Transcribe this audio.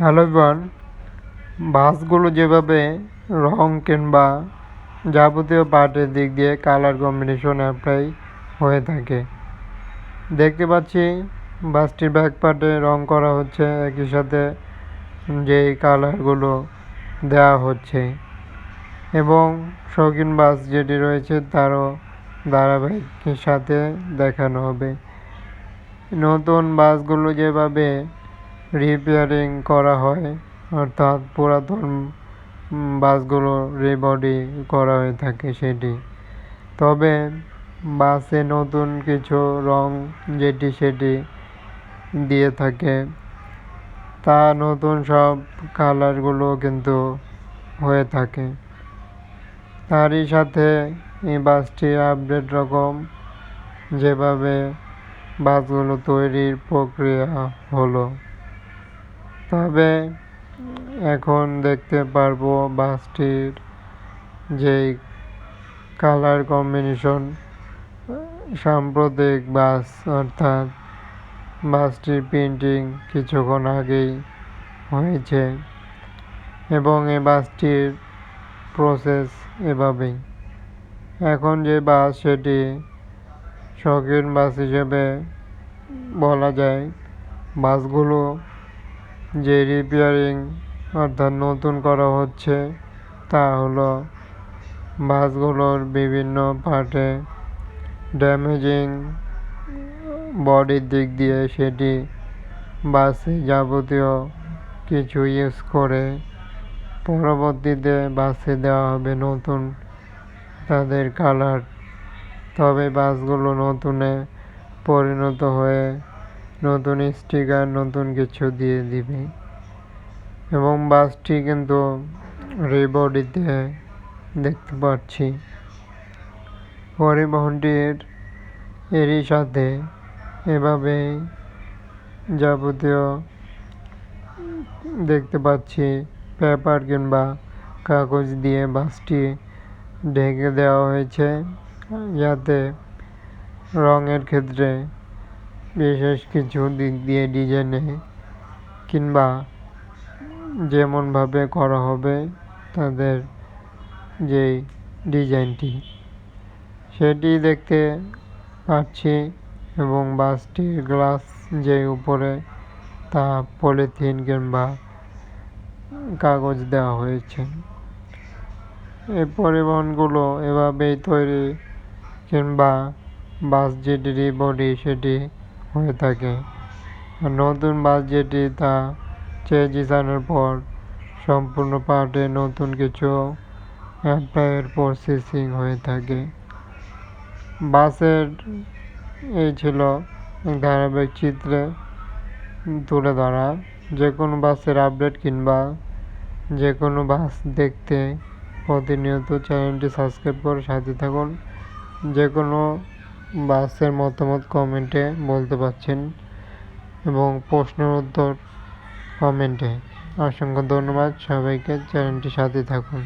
Hello everyone, বাসগুলো যেভাবে রং কিংবা যাবতীয় পার্টের দিক দিয়ে কালার কম্বিনেশন অ্যাপ্লাই হয়ে থাকে। দেখতে পাচ্ছি বাসটির ব্যাক পার্টে রং করা হচ্ছে, একই সাথে যেই কালারগুলো দেওয়া হচ্ছে। এবং শৌখিন বাস যেটি রয়েছে তারও ধারাবাহিকের সাথে দেখানো হবে। নতুন বাসগুলো যেভাবে রিপেয়ারিং করা হয়, অর্থাৎ পুরাতন বাসগুলো রিবডি করা হয়ে থাকে সেটি। তবে বাসে নতুন কিছু রং যেটি সেটি দিয়ে থাকে, তা নতুন সব কালারগুলো কিন্তু হয়ে থাকে। তারই সাথে এই বাসটি আপডেট রকম যেভাবে বাসগুলো তৈরির প্রক্রিয়া হলো। তবে এখন দেখতে পারব বাসটির যেই কালার কম্বিনেশন সাম্প্রতিক বাস, অর্থাৎ বাসটির প্রিন্টিং কিছুক্ষণ আগেই হয়েছে এবং এই বাসটির প্রসেস এভাবেই। এখন যে বাস সেটি শৌখিন বাস হিসেবে বলা যায়, বাসগুলো যে রিপেয়ারিং অর্থাৎ নতুন করা হচ্ছে, তা হলো বাসগুলোর বিভিন্ন পার্টে ড্যামেজিং বডির দিক দিয়ে সেটি বাসে যাবতীয় কিছু ইউজ করে পরবর্তীতে বাসে দেওয়া হবে নতুন তাদের কালার। তবে বাসগুলো নতুনে পরিণত হয়ে নতুন স্টিকার, নতুন কিছু দিয়ে দিবে। এবং বাসটি কিন্তু রিবডিতে দেখতে পাচ্ছি। পরিবহনটির এরই সাথে এভাবেই যাবতীয় দেখতে পাচ্ছি। পেপার কিংবা কাগজ দিয়ে বাসটি ঢেকে দেওয়া হয়েছে, যাতে রঙের ক্ষেত্রে বিশেষ কিছু দিক দিয়ে ডিজাইনে কিংবা যেমনভাবে করা হবে তাদের যেই ডিজাইনটি, সেটি দেখতে পাচ্ছি এবং বাসটির গ্লাস যে উপরে তা পলিথিন কিংবা কাগজ দেওয়া হয়েছে। এই পরিবহনগুলো এভাবেই তৈরি কিংবা বাস যেটি বডি সেটি হয়ে থাকে। নতুন বাস যেটি তা চেঞ্জ আনার পর সম্পূর্ণ পার্টে নতুন কিছু অ্যাপ্লাইয়ের প্রসেসিং হয়ে থাকে। বাসের এই ছিল ধারাবাহিক চিত্রে তুলে ধরা। যে কোনো বাসের আপডেট কিংবা যে কোনো বাস দেখতে প্রতিনিয়ত চ্যানেলটি সাবস্ক্রাইব করে সাথে থাকুন। যে কোনো বাসের মতামত কমেন্টে বলতে পারছেন এবং প্রশ্নের উত্তর কমেন্টে অসংখ্য ধন্যবাদ সবাইকে, চ্যানেলটির সাথে থাকুন।